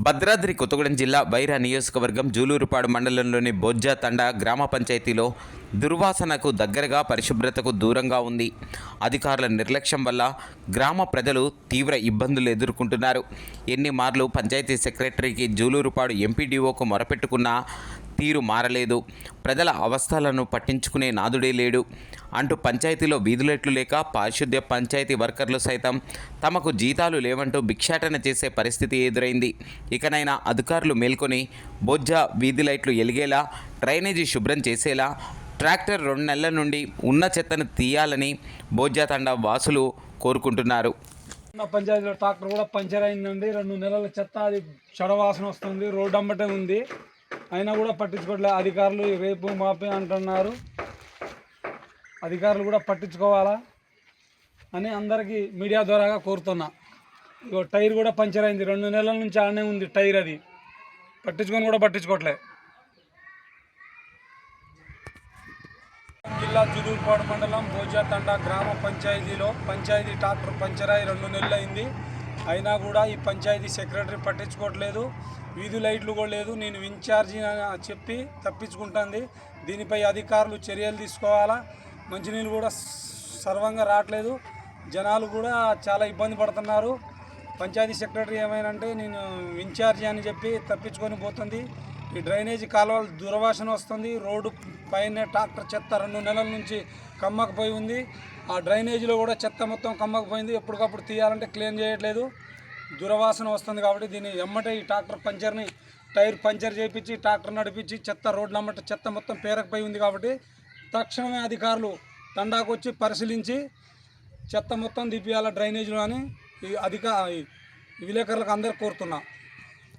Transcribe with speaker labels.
Speaker 1: భద్రాద్రి కొత్తగూడెం జిల్లా బైరా నియోజకవర్గం జూలూరుపాడు మండలంలోని బొజ్జా తండా గ్రామ పంచాయతీలో దుర్వాసనకు దగ్గరగా పరిశుభ్రతకు దూరంగా ఉంది. అధికారుల నిర్లక్ష్యం వల్ల గ్రామ ప్రజలు తీవ్ర ఇబ్బందులు ఎదుర్కొంటున్నారు. ఎన్ని మార్లు పంచాయతీ సెక్రటరీకి జూలూరుపాడు ఎంపీడీఓకు మొరపెట్టుకున్నా తీరు మారలేదు. ప్రజల అవస్థలను పట్టించుకునే నాదుడే లేడు. అంటూ పంచాయతీలో వీధులెట్లు లేక పారిశుద్ధ్య పంచాయతీ వర్కర్లు సైతం తమకు జీతాలు లేవంటూ భిక్షాటన చేసే పరిస్థితి ఎదురైంది. ఇకనైనా అధికారులు మేల్కొని బొజ్జ వీధి లైట్లు ఎలిగేలా డ్రైనేజీ శుభ్రం చేసేలా ట్రాక్టర్ రెండు నెలల నుండి ఉన్న చెత్తను తీయాలని బొజ్జా తండా వాసులు కోరుకుంటున్నారు.
Speaker 2: ఉన్న పంచాయతీలో ట్రాక్టర్ కూడా పంచర్ అయిందండి రెండు నెలల చెత్త అది చెడవాసన వస్తుంది. రోడ్డు అమ్మటే ఉంది. అయినా కూడా పట్టించుకోవట్లేదు అధికారులు రేపు మాపే అంటున్నారు. అధికారులు కూడా పట్టించుకోవాలా అని అందరికీ మీడియా ద్వారాగా కోరుతున్నా. ఇగో టైర్ కూడా పంచర్ అయింది. రెండు నెలల నుంచి ఆడనే ఉంది టైర్ అది. పట్టించుకొని కూడా పట్టించుకోవట్లే. జిల్లా జులూరుపాడు మండలం భోజాతండ గ్రామ పంచాయతీలో పంచాయతీ ట్రాక్టర్ పంచర్ అయి రెండు నెలలు అయింది అయినా కూడా ఈ పంచాయతీ సెక్రటరీ పట్టించుకోవట్లేదు. వీధి లైట్లు కూడా లేదు. నేను ఇన్ఛార్జి అని చెప్పి తప్పించుకుంటుంది. దీనిపై అధికారులు చర్యలు తీసుకోవాలా? మంచినీళ్ళు కూడా సర్వంగా రావట్లేదు. జనాలు కూడా చాలా ఇబ్బంది పడుతున్నారు. పంచాయతీ సెక్రటరీ ఏమైనంటే నేను ఇన్ఛార్జి అని చెప్పి తప్పించుకొని పోతుంది. ఈ డ్రైనేజీ కాలువలు దుర్వాసన వస్తుంది. రోడ్డు పైన ట్రాక్టర్ చెత్త రెండు నెలల నుంచి కమ్మకపోయి ఉంది. ఆ డ్రైనేజీలో కూడా చెత్త మొత్తం కమ్మకపోయింది. ఎప్పటికప్పుడు తీయాలంటే క్లీన్ చేయట్లేదు. దుర్వాసన వస్తుంది కాబట్టి దీన్ని ఎమ్మటే ఈ ట్రాక్టర్ పంచర్ని టైర్ పంచర్ చేయించి ట్రాక్టర్ నడిపించి చెత్త రోడ్లు అమ్మట చెత్త మొత్తం పేరకపోయి ఉంది కాబట్టి తక్షణమే అధికారులు తండాకు వచ్చి పరిశీలించి చెత్త మొత్తం దిపియాల డ్రైనేజీలో అని ఈ అధిక విలేకరులకు అందరు కోరుతున్నా.